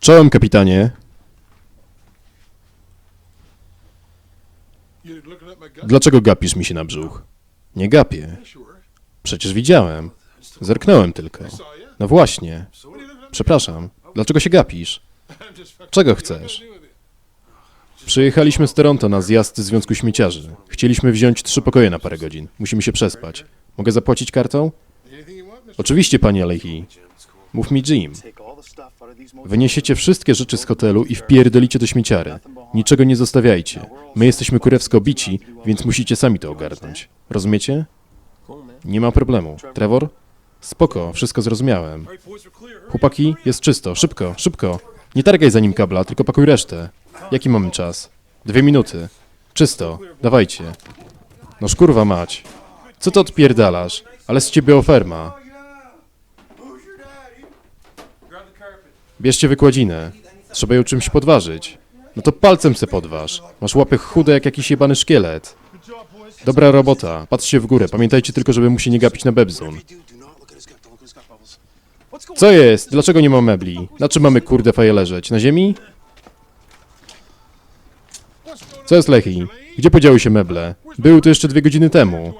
Czołem, kapitanie. Dlaczego gapisz mi się na brzuch? Nie gapię. Przecież widziałem. Zerknąłem tylko. No właśnie. Przepraszam. Dlaczego się gapisz? Czego chcesz? Przyjechaliśmy z Toronto na zjazd Związku Śmieciarzy. Chcieliśmy wziąć trzy pokoje na parę godzin. Musimy się przespać. Mogę zapłacić kartą? Oczywiście, panie Leahy. Mów mi Jim. Wyniesiecie wszystkie rzeczy z hotelu i wpierdolicie do śmieciary. Niczego nie zostawiajcie. My jesteśmy kurewsko bici, więc musicie sami to ogarnąć. Rozumiecie? Nie ma problemu. Trevor? Spoko, wszystko zrozumiałem. Chłopaki, jest czysto. Szybko, szybko. Nie targaj za nim kabla, tylko pakuj resztę. Jaki mamy czas? Dwie minuty. Czysto. Dawajcie. No szkurwa mać. Co to odpierdalasz? Ale z ciebie oferma. Bierzcie wykładzinę. Trzeba ją czymś podważyć. No to palcem se podważ. Masz łapy chude jak jakiś jebany szkielet. Dobra robota. Patrzcie w górę. Pamiętajcie tylko, żeby mu się nie gapić na bebzun. Co jest? Dlaczego nie ma mebli? Na czym mamy kurde faje leżeć? Na ziemi? Co jest Lechi? Gdzie podziały się meble? Były tu jeszcze dwie godziny temu.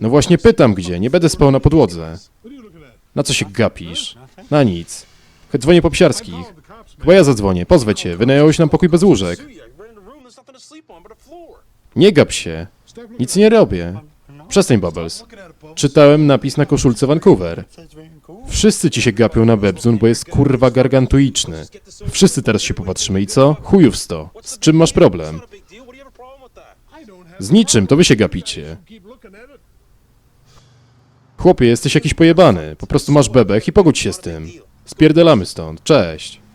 No właśnie pytam gdzie, nie będę spał na podłodze. Na co się gapisz? Na nic. Dzwonię po psiarskich. Chyba ja zadzwonię, pozwę cię, wynająłeś nam pokój bez łóżek. Nie gap się. Nic nie robię. Przestań, Bubbles. Czytałem napis na koszulce Vancouver. Wszyscy ci się gapią na Bebzun, bo jest kurwa gargantuiczny. Wszyscy teraz się popatrzymy i co? Chujów sto. Z czym masz problem? Z niczym, to wy się gapicie. Chłopie, jesteś jakiś pojebany. Po prostu masz bebech i pogódź się z tym. Spierdalamy stąd. Cześć.